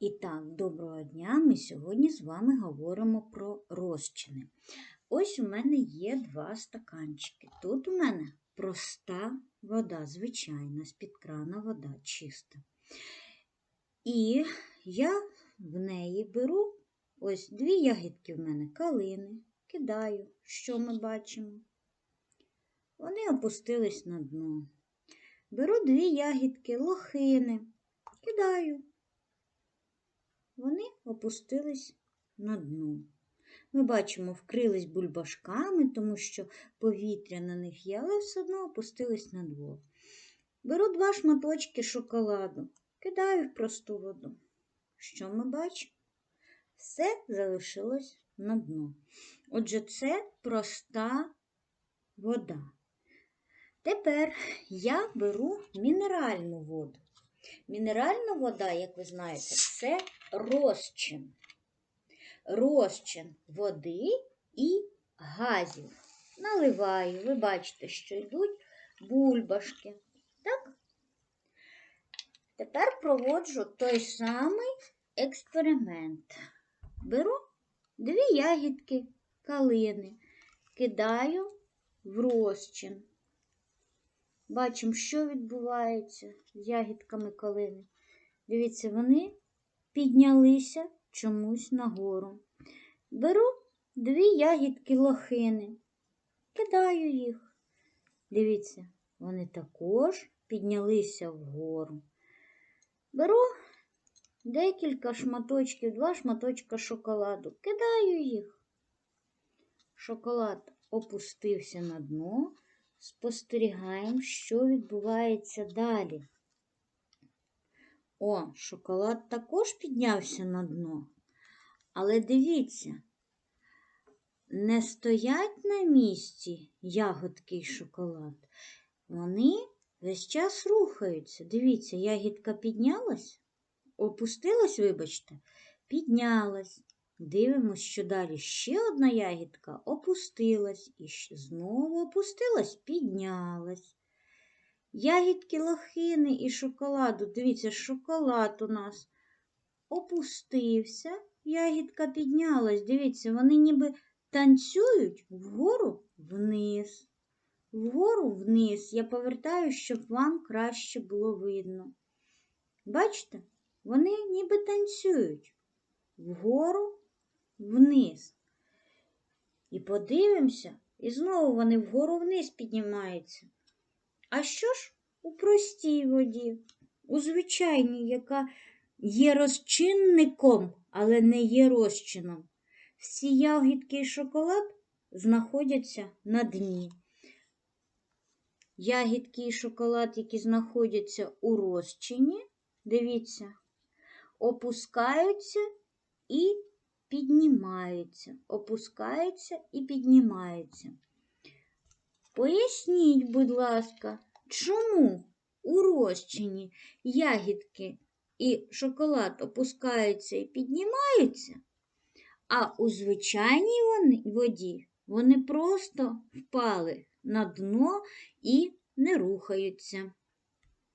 І так, доброго дня! Ми сьогодні з вами говоримо про розчини. Ось у мене є два стаканчики. Тут у мене проста вода, звичайна, з-під крана вода чиста. І я в неї беру ось дві ягідки в мене калини, кидаю, що ми бачимо. Вони опустились на дно. Беру дві ягідки лохини, кидаю вони опустились на дно. Ми бачимо, вкрились бульбашками, тому що повітря на них є, але все одно опустились на дно. Беру два шматочки шоколаду, кидаю в просту воду. Що ми бачимо? Все залишилось на дно. Отже, це проста вода. Тепер я беру мінеральну воду. Мінеральна вода, як ви знаєте, це розчин. Розчин води і газів. Наливаю, ви бачите, що йдуть бульбашки. Так? Тепер проводжу той самий експеримент. Беру дві ягідки калини, кидаю в розчин. Бачимо, що відбувається з ягідками калини. Дивіться, вони піднялися чомусь нагору. Беру дві ягідки лохини, кидаю їх. Дивіться, вони також піднялися вгору. Беру декілька шматочків, два шматочка шоколаду, кидаю їх. Шоколад опустився на дно спостерігаємо, що відбувається далі. О, шоколад також піднявся на дно. Але дивіться, не стоять на місці ягодки і шоколад. Вони весь час рухаються. Дивіться, ягідка піднялась, опустилась, вибачте, піднялась. Дивимось, що далі ще одна ягідка опустилась і знову опустилась, піднялась. Ягідки лохини і шоколаду. Дивіться, шоколад у нас опустився, ягідка піднялась. Дивіться, вони ніби танцюють вгору вниз. Вгору вниз. Я повертаю, щоб вам краще було видно. Бачите, вони ніби танцюють вгору вниз. І подивимося, і знову вони вгору вниз піднімаються. А що ж у простій воді, у звичайній, яка є розчинником, але не є розчином? Всі ягідки і шоколад знаходяться на дні. Ягідки і шоколад, які знаходяться у розчині, дивіться, опускаються і піднімаються, опускаються і піднімаються. Поясніть, будь ласка, чому у розчині ягідки і шоколад опускаються і піднімаються, а у звичайній воді вони просто впали на дно і не рухаються.